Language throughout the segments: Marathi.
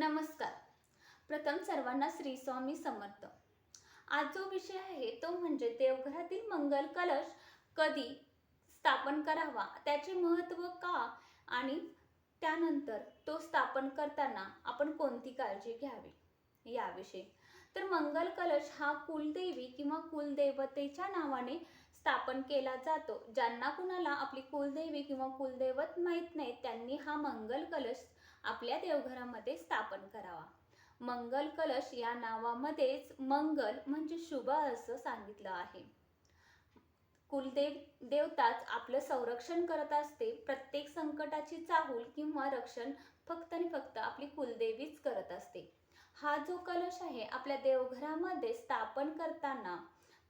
नमस्कार. प्रथम सर्वांना श्री स्वामी समर्थ. आज जो विषय आहे तो म्हणजे देवघरातील मंगल कलश कधी स्थापन करावा त्याचे महत्त्व का आणि त्यानंतर तो स्थापन करताना आपण कोणती काळजी घ्यावी याविषयी. तर मंगल कलश हा कुलदेवी किंवा कुलदेवतेच्या नावाने स्थापन केला जातो. ज्यांना कुणाला आपली कुलदेवी किंवा कुलदैवत माहीत नाही त्यांनी हा मंगल कलश आपल्या देवघरामध्ये स्थापन करावा. मंगल कलश या नावामध्येच मंगल म्हणजे शुभ असं सांगितलं आहे. कुलदेव देवताच आपलं संरक्षण करत असते. प्रत्येक संकटाची चाहूल किंवा रक्षण फक्त आणि फक्त आपली कुलदेवीच करत असते. हा जो कलश आहे आपल्या देवघरामध्ये स्थापन करताना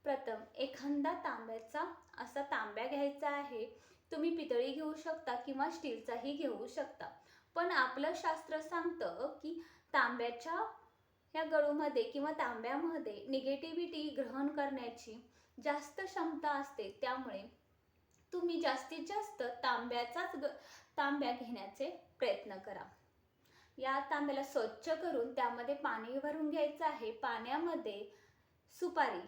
प्रथम एखादा तांब्याचा असा तांब्या घ्यायचा आहे. तुम्ही पितळी घेऊ शकता किंवा स्टीलचाही घेऊ शकता. पण आपलं शास्त्र सांगतं की तांब्याच्या या गळूमध्ये किंवा तांब्यामध्ये निगेटिव्हिटी ग्रहण करण्याची जास्त क्षमता असते. त्यामुळे तुम्ही जास्तीत जास्त तांब्याचाच ग तांब्या घेण्याचे प्रयत्न करा. या तांब्याला स्वच्छ करून त्यामध्ये पाणी भरून घ्यायचं आहे. पाण्यामध्ये सुपारी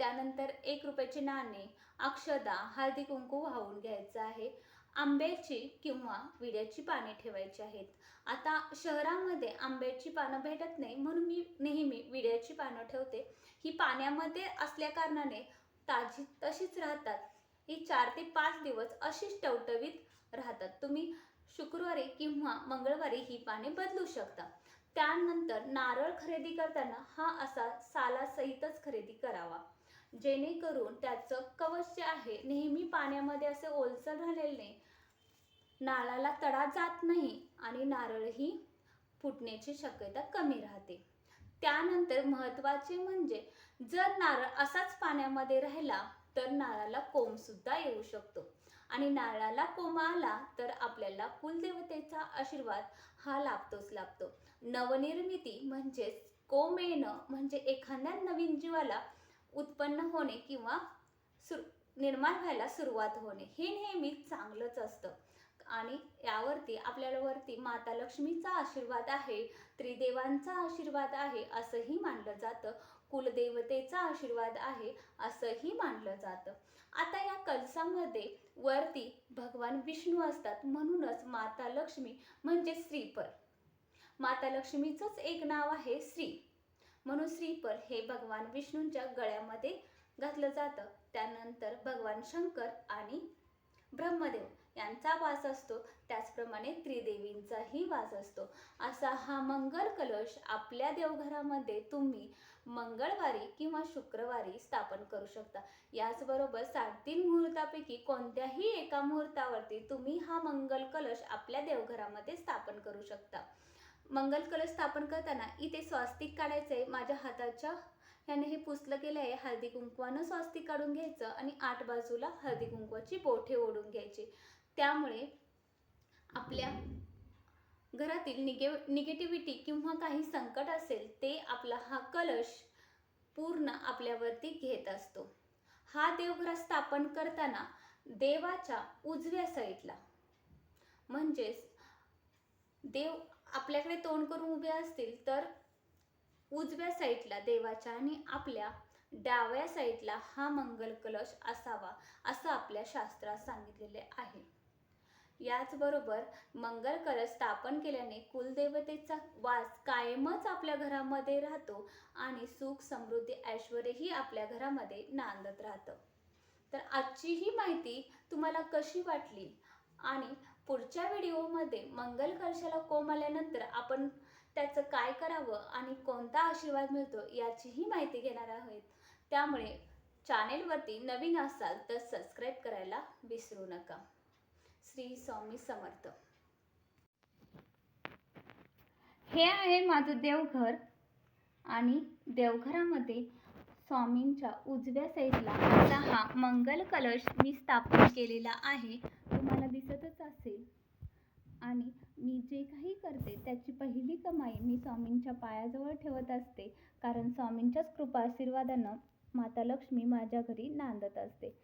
त्यानंतर एक रुपयाचे नाणे अक्षदा हळदी कुंकू वाहून घ्यायचं आहे. आंब्याची किंवा विड्याची पाने ठेवायची आहेत. आता शहरामध्ये आंब्याची पानं भेटत नाही म्हणून मी नेहमी विड्याची पानं ठेवते. ही पाण्यामध्ये असल्या कारणाने ताजी तशीच राहतात. ही चार ते पाच दिवस अशीच टवटवीत राहतात. तुम्ही शुक्रवारी किंवा मंगळवारी ही पाने बदलू शकता. त्यानंतर नारळ खरेदी करताना हा असा सालासहितच खरेदी करावा. जेणेकरून त्याचं कवच जे आहे. नेहमी पाण्यामध्ये असे ओलसर राहिलेले नाळाला तडा जात नाही आणि नारळही फुटण्याची शक्यता कमी राहते. त्यानंतर महत्त्वाचे म्हणजे जर नारळ असाच पाण्यामध्ये राहिला तर नारळाला कोंबसुद्धा येऊ शकतो. आणि नारळाला कोंब आला तर आपल्याला कुलदेवतेचा आशीर्वाद हा लाभतोच लाभतो. नवनिर्मिती म्हणजेच कोंब येणं म्हणजे एखाद्या नवीन जीवाला उत्पन्न होणे किंवा सुर निर्माण व्हायला सुरुवात होणे. हे नेहमी चांगलंच असतं. आणि यावरती आपल्यावरती माता लक्ष्मीचा आशीर्वाद आहे त्रिदेवांचा आशीर्वाद आहे असंही मानलं जातं. कुलदेवतेचा आशीर्वाद आहे असंही मानलं जातं. आता या कलसामध्ये वरती भगवान विष्णू असतात म्हणूनच माता लक्ष्मी म्हणजे श्रीपर. माता लक्ष्मीचंच एक नाव आहे श्री. म्हणून श्रीपर हे भगवान विष्णूंच्या गळ्यामध्ये घातलं जातं. त्यानंतर भगवान शंकर आणि ब्रह्मदेव यांचा वास असतो. त्याचप्रमाणे त्रिदेवींचाही वास असतो. असा हा मंगल कलश आपल्या देवघरामध्ये तुम्ही मंगळवारी किंवा शुक्रवारी स्थापन करू शकता. याचबरोबर साडेतीन मुहूर्तापैकी कोणत्याही एका मुहूर्तावरती तुम्ही हा मंगल कलश आपल्या देवघरामध्ये स्थापन करू शकता. मंगल कलश स्थापन करताना इथे स्वास्तिक काढायचंय माझ्या हाताच्या ह्याने हे पुसलं गेलं आहे हळदी कुंकवानं स्वास्तिक काढून घ्यायचं आणि आठ बाजूला हळदी कुंकवाची बोठे ओढून घ्यायची. त्यामुळे आपल्या घरातील निगे निगेटिव्हिटी किंवा काही संकट असेल ते आपला हा कलश पूर्ण आपल्यावरती घेत असतो. हा देवघर स्थापन करताना देवाच्या उजव्या साईडला म्हणजेच देव आपल्याकडे तोंड करून उभे असतील तर उजव्या साईडला देवाच्या आणि आपल्या डाव्या साईडला हा मंगल कलश असावा असं आपल्या शास्त्रात सांगितलेले आहे. याचबरोबर मंगल कलश स्थापन केल्याने कुलदेवतेचा वास कायमच आपल्या घरामध्ये राहतो आणि सुख समृद्धी ऐश्वर्यही आपल्या घरामध्ये नांदत राहतं. तर आजची ही माहिती तुम्हाला कशी वाटली? आणि पुढच्या व्हिडिओमध्ये मंगल कलशाला कोंब आल्यानंतर आपण त्याचं काय करावं आणि कोणता आशीर्वाद मिळतो याचीही माहिती घेणार आहोत. त्यामुळे चॅनेलवरती नवीन असाल तर सबस्क्राईब करायला विसरू नका. श्री स्वामी समर्थ. हे आहे माझं देवघर आणि देवघरामध्ये स्वामींच्या उजव्या साईडला असा हा मंगल कलश मी स्थापन केलेला आहे. असेल. आणि मी जे काही करते त्याची पहिली कमाई मी स्वामींच्या पायाजवळ ठेवत असते. कारण स्वामींच्याच कृपा आशीर्वादानं माता लक्ष्मी माझ्या घरी नांदत असते.